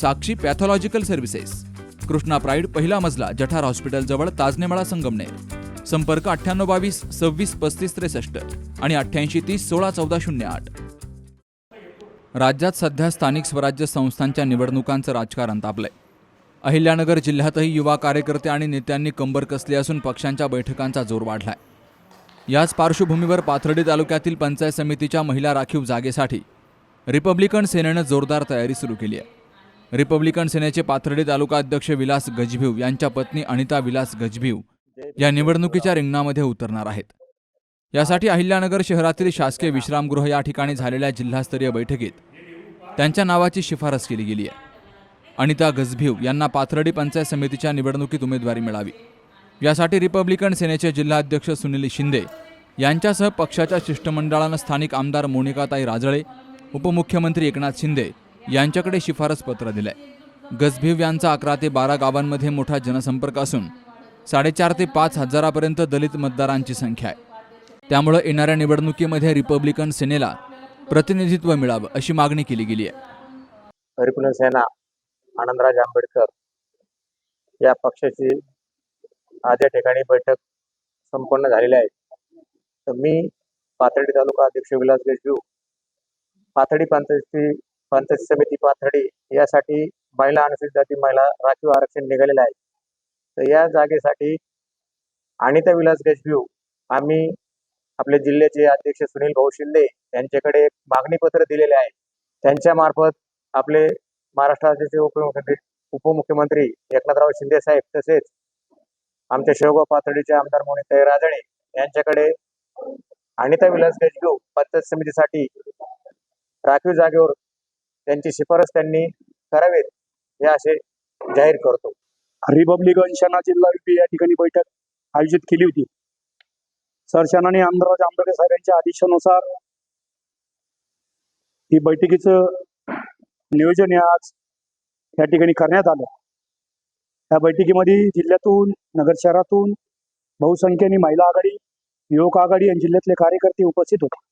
Sakshi pathological services. Krishna pride पहिला मजला जठार हॉस्पिटलजवळ ताजनेमाळा संगमनेर. संपर्क अठ्ठ्याण्णव बावीस सव्वीस पस्तीस त्रेसष्ट आणि अठ्ठ्याऐंशी तीस सोळा चौदा शून्य आठ. राज्यात सध्या स्थानिक स्वराज्य संस्थांच्या निवडणुकांचं राजकारण तापलंय. अहिल्यानगर जिल्ह्यातही युवा कार्यकर्ते आणि नेत्यांनी कंबर कसली असून पक्षांच्या बैठकांचा जोर वाढलाय. याच पार्श्वभूमीवर पाथर्डी तालुक्यातील पंचायत समितीच्या महिला राखीव जागेसाठी रिपब्लिकन सेनेनं जोरदार तयारी सुरू केली आहे. रिपब्लिकन सेनेचे पाथर्डी तालुका अध्यक्ष विलास गजभिव यांच्या पत्नी अनिता विलास गजभिव या निवडणुकीच्या रिंगणामध्ये उतरणार आहेत. यासाठी अहिल्यानगर शहरातील शासकीय विश्रामगृह या ठिकाणी झालेल्या जिल्हास्तरीय बैठकीत त्यांच्या नावाची शिफारस केली गेली आहे. अनिता गजभिव यांना पाथर्डी पंचायत समितीच्या निवडणुकीत उमेदवारी मिळावी. यासाठी रिपब्लिकन सेनेचे जिल्हाध्यक्ष सुनील शिंदे यांच्यासह पक्षाच्या शिष्टमंडळानं स्थानिक आमदार मोनिकाताई राजळे उपमुख्यमंत्री एकनाथ शिंदे यांच्याकडे शिफारस पत्र दिलंय. गजभिव यांचा अकरा ते बारा गावांमध्ये मोठा जनसंपर्क असून साडेचार ते पाच हजारापर्यंत दलित मतदारांची संख्या आहे. त्यामुळं येणाऱ्या निवडणुकीमध्ये रिपब्लिकन सेनेला प्रतिनिधित्व मिळावं अशी मागणी केली गेली आहे. रिपब्लिकन सेना आनंदराज आंबेडकर या पक्षाची आज या ठिकाणी बैठक संपन्न झालेली आहे. तर मी पाथर्डी तालुका अध्यक्ष विलास देशदेव पाथर्डी पंचायती पंचायत समिती पाथर्डी यासाठी महिला अनुसूचित जाती महिला राखीव आरक्षण निघालेलं आहे. तर या जागेसाठी अनिता विलास गजभिव आम्ही आपले जिल्ह्याचे अध्यक्ष सुनील भाऊ शिंदे यांच्याकडे एक मागणी पत्र दिलेले आहे. त्यांच्या मार्फत आपले महाराष्ट्र राज्याचे उपमुख्यमंत्री उपमुख्यमंत्री एकनाथराव शिंदे साहेब तसेच आमच्या शेवगाव पाथर्डीचे आमदार मोनिताई राजणे यांच्याकडे अनिता विलास गजगिव पंचायत समितीसाठी राखीव जागेवर त्यांची शिफारस त्यांनी करावेत हे असे जाहीर करतो. रिपब्लिकन शाना जिल्हा या ठिकाणी बैठक आयोजित केली होती. सरसेनाने आमदार आंबेडकर साहेबांच्या आदेशानुसार ही बैठकीचं नियोजन हे आज या ठिकाणी करण्यात आलं. या बैठकीमध्ये जिल्ह्यातून नगर शहरातून बहुसंख्येने महिला आघाडी युवक आघाडी आणि जिल्ह्यातले कार्यकर्ते उपस्थित होते.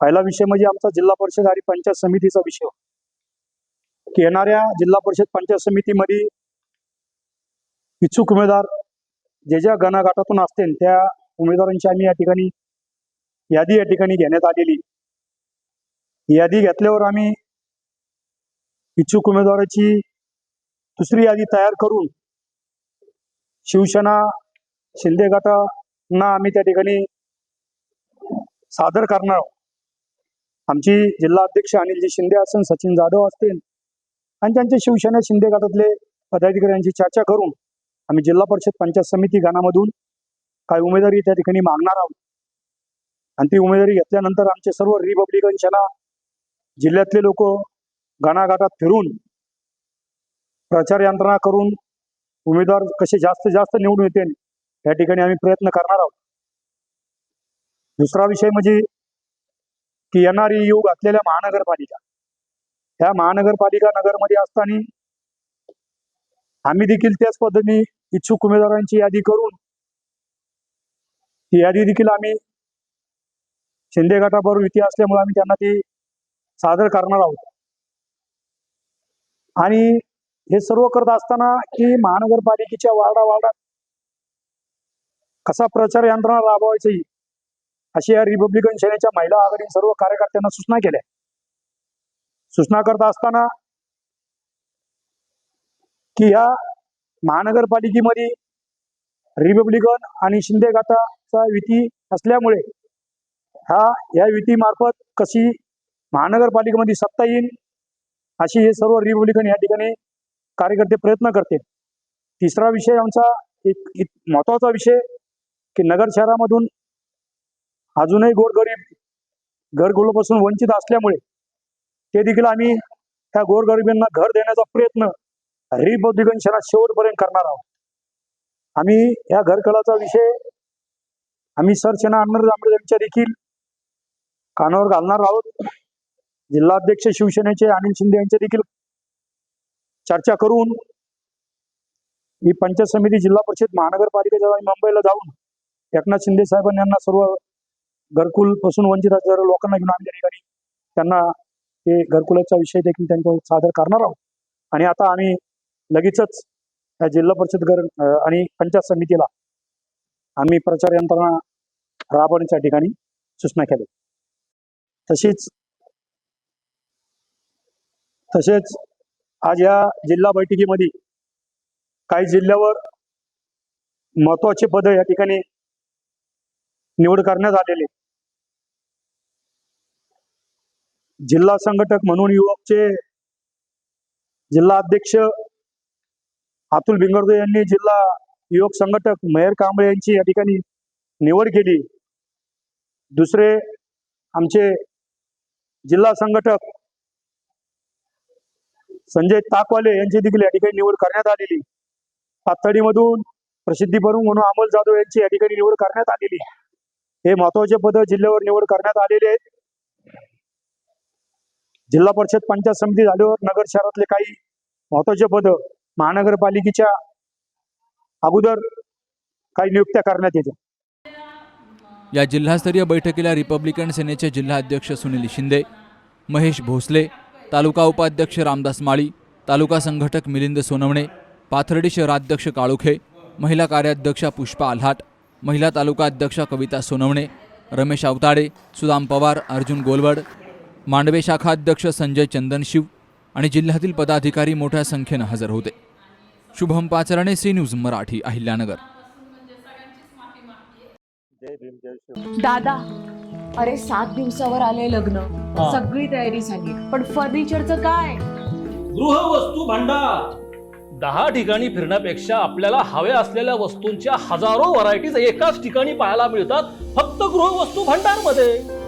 पहिला विषय म्हणजे आमचा जिल्हा परिषद आणि पंचायत समितीचा विषय की येणाऱ्या जिल्हा परिषद पंचायत समितीमध्ये इच्छुक उमेदवार जे ज्या गणागाटातून असतील त्या उमेदवारांची आम्ही या ठिकाणी यादी या ठिकाणी घेण्यात आलेली. यादी घेतल्यावर आम्ही इच्छुक उमेदवाराची दुसरी यादी तयार करून शिवसेना शिंदे गटांना आम्ही त्या ठिकाणी सादर करणार आहोत. आमची जिल्हा अध्यक्ष अनिलजी शिंदे असून सचिन जाधव असतील आणि त्यांचे शिवसेना शिंदे गटातले पदाधिकाऱ्यांची चर्चा करून आम्ही जिल्हा परिषद पंचायत समिती गणामधून काही उमेदवारी त्या ठिकाणी मागणार आहोत. आणि ती उमेदवारी घेतल्यानंतर आमचे सर्व रिपब्लिकन सेना जिल्ह्यातले लोक गानाघाटात फिरून प्रचार यंत्रणा करून उमेदवार कसे जास्त जास्त निवडून येतील या ठिकाणी आम्ही प्रयत्न करणार आहोत. दुसरा विषय म्हणजे की येणारी युग असलेल्या महानगरपालिका. ह्या महानगरपालिका नगरमध्ये असताना आम्ही देखील त्याच पद्धतीने इच्छुक उमेदवारांची यादी करून ती यादी देखील आम्ही शिंदे गटाबरोबर युती असल्यामुळे आम्ही त्यांना ती सादर करणार आहोत. आणि हे सर्व करत असताना की महानगरपालिकेच्या वार्डा वार्डात कसा प्रचार यंत्रणा राबवायची अशी या रिपब्लिकन सेनेच्या महिला आघाडी सर्व कार्यकर्त्यांना सूचना केल्या. सूचना करत असताना की ह्या महानगरपालिकेमध्ये रिपब्लिकन आणि शिंदे गटाचा युती असल्यामुळे हा या युतीमार्फत कशी महानगरपालिकेमध्ये सत्ता येईल अशी हे सर्व रिपब्लिकन या ठिकाणी कार्यकर्ते प्रयत्न करतील. तिसरा विषय आमचा एक एक महत्त्वाचा विषय की नगर शहरामधून अजूनही गोरगरीब घरगुलापासून वंचित असल्यामुळे ते देखील आम्ही त्या गोरगरिबांना घर देण्याचा प्रयत्न रिपब्लिकन शेवटपर्यंत करणार आहोत. आम्ही या घरकलाचा विषय आम्ही सरसेना अण्णा जांभळे यांच्या देखील कानावर घालणार आहोत. जिल्हाध्यक्ष शिवसेनेचे अनिल शिंदे यांचे देखील चर्चा करून ही पंचायत समिती जिल्हा परिषद महानगरपालिकेच्या मुंबईला जाऊन एकनाथ शिंदे साहेबांनी यांना सर्व घरकुलपासून वंचित असणाऱ्या लोकांना घेऊन आम्ही त्या ठिकाणी त्यांना ते घरकुलाचा विषय देखील त्यांच्यावर सादर करणार आहोत. आणि आता आम्ही लगेचच या जिल्हा परिषद घर आणि पंचायत समितीला आम्ही प्रचार यंत्रणा राबवण्याच्या ठिकाणी सूचना केल्या. तशीच तसेच आज या जिल्हा बैठकीमध्ये काही जिल्ह्यावर महत्त्वाचे पद या ठिकाणी निवड करण्यात आलेले जिल्हा संघटक म्हणून युवकचे जिल्हा अध्यक्ष अतुल भिंगरदे यांनी जिल्हा युवक संघटक महेर कांबळे यांची या ठिकाणी निवड केली. दुसरे आमचे जिल्हा संघटक संजय ताकवाले यांची देखील या ठिकाणी निवड करण्यात आलेली. पातळीमधून प्रसिद्धी प्रमुख म्हणून अमोल जाधव यांची या ठिकाणी निवड करण्यात आलेली. हे महत्त्वाचे पद जिल्ह्यावर निवड करण्यात आलेले आहेत. जिल्हा परिषद पंचायत समिती झाल्यावर नगर शहरातले काही महत्त्वाचे पद महानगरपालिकेच्या अगोदर काही नियुक्त्या करण्यात येतील. या जिल्हास्तरीय बैठकीला रिपब्लिकन सेनेचे जिल्हाध्यक्ष सुनील शिंदे महेश भोसले तालुका उपाध्यक्ष रामदास माळी तालुका संघटक मिलिंद सोनवणे पाथर्डी शहराध्यक्ष काळुखे महिला कार्याध्यक्षा पुष्पा आल्हाट महिला तालुका अध्यक्षा कविता सोनवणे रमेश अवताडे सुदाम पवार अर्जुन गोलवड मांडवे शाखा अध्यक्ष संजय चंदनशिव आणि जिल्ह्यातील पदाधिकारी मोठ्या संख्येनं हजर होते. Shubham Pachrane C news Marathi Ahilyanagar. जय भीम जय शिव. दादा अरे सात दिवसावर आले लग्न. सगळी तयारी झाली. पण फर्निचरचं काय? गृहवस्तू भांडार. दहा ठिकाणी फिरण्यापेक्षा आपल्याला हव्या असलेल्या वस्तूंच्या हजारो व्हरायटीज एकाच ठिकाणी पाहायला मिळतात फक्त गृहवस्तू भांडारमध्ये